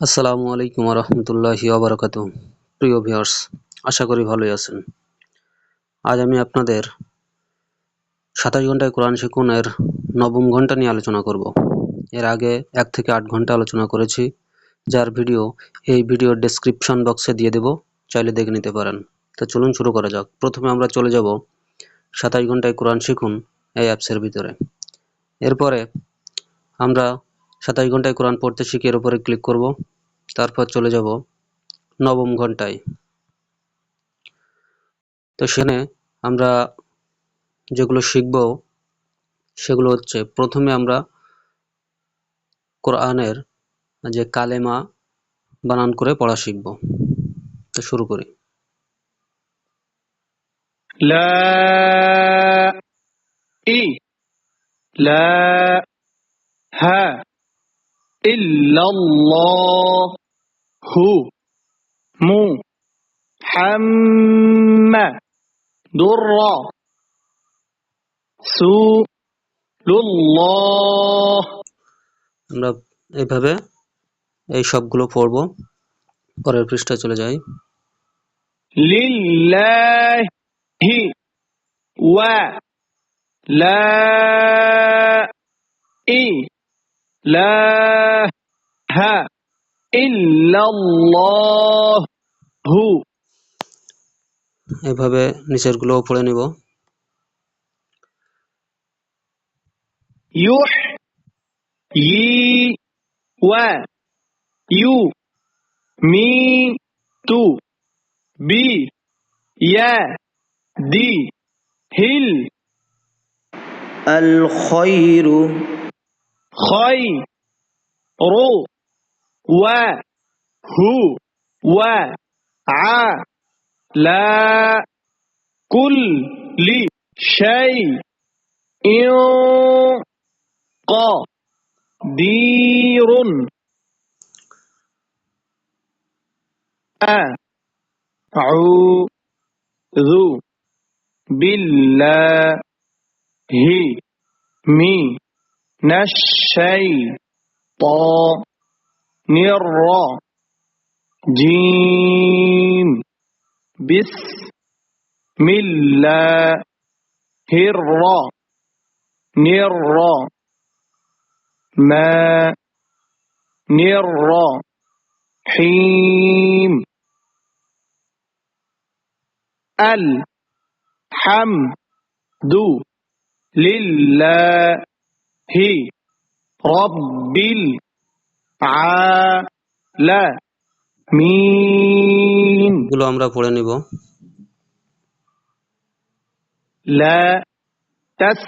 আসসালামু আলাইকুম রহমতুল্লাহি আবরকাত প্রিয় ভিউয়ার্স, আশা করি ভালোই আছেন। আজ আমি আপনাদের সাতাশ ঘন্টায় কোরআন শিখুনের নবম ঘণ্টা নিয়ে আলোচনা করব। এর আগে এক থেকে আট ঘণ্টা আলোচনা করেছি। যার ভিডিও এই ভিডিওর ডেসক্রিপশন বক্সে দিয়ে দেব, চাইলে দেখে নিতে পারেন। তো চলুন শুরু করা যাক। প্রথমে আমরা চলে যাব সাতাশ ঘন্টায় কোরআন শিখুন এই অ্যাপসের ভিতরে। এরপরে আমরা সাতাশ ঘন্টায় কোরআন পড়তে শিখি এর উপরে ক্লিক করব, তারপর চলে যাব নবম ঘন্টায়। তো সেখানে আমরা যেগুলো শিখব, সেগুলো হচ্ছে প্রথমে আমরা কোরআনের যে কালেমা বানান করে পড়া শিখব। তো শুরু করি। লা ই, লা ইল্লাল্লাহ হু মু ইল্লাল্লাহু মুহাম্মাদুর রাসূলুল্লাহ আমরা এইভাবে এই সবগুলো পড়ব। পরের পৃষ্ঠায় চলে যাই। লিল্লাহি ওয়া লা ই لا ها إلا الله هو এইভাবে নিচের গুলো পড়ে নিব يح يي و يو مي تو بي يا دي هل الخير خير ع لا كل شيء قدير أعوذ بالله من نشي طا نر جيم بسم الله نر ما نر حيم الحمد لله হি রব্বিল আলা মিনগুলো আমরা পড়ে নিব। লা তাস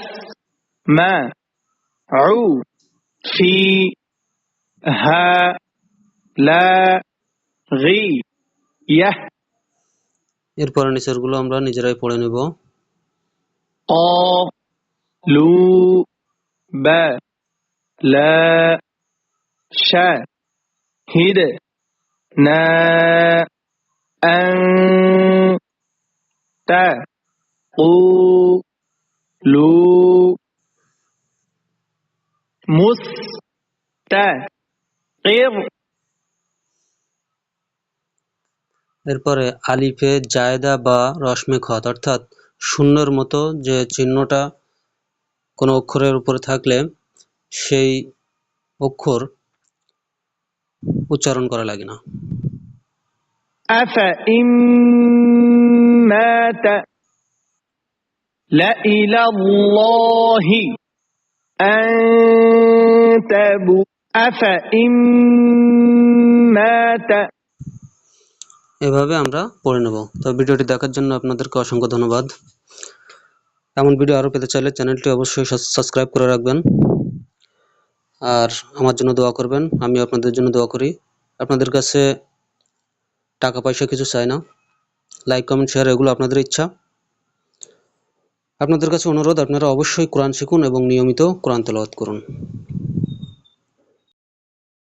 মা উ ফি হা লা গি ইয়াহ এরপরে নিচেরগুলো আমরা নিজেরাই পড়ে নিব। ক লু ব, ল, শ, হিদ, ন অং ত উ, লু, মুস ত এর এরপরে আলিফে জায়দা বা রশ্মি খত, অর্থাৎ শূন্যর মতো যে চিহ্নটা কোনো অক্ষরের উপরে থাকলে সেই অক্ষর উচ্চারণ করা লাগে না। এভাবে আমরা পড়ে নেব। তো ভিডিওটি দেখার জন্য আপনাদেরকে অসংখ্য ধন্যবাদ। এমন ভিডিও আরও পেতে চাইলে চ্যানেলটি অবশ্যই সাবস্ক্রাইব করে রাখবেন। আর আমার জন্য দোয়া করবেন আমি আপনাদের জন্য দোয়া করি। আপনাদের কাছে টাকা পয়সা কিছু চাই না। লাইক কমেন্ট শেয়ার এগুলো আপনাদের ইচ্ছা। আপনাদের কাছে অনুরোধ, আপনারা অবশ্যই কোরআন শিখুন এবং নিয়মিত কোরআন তেলাওয়াত করুন।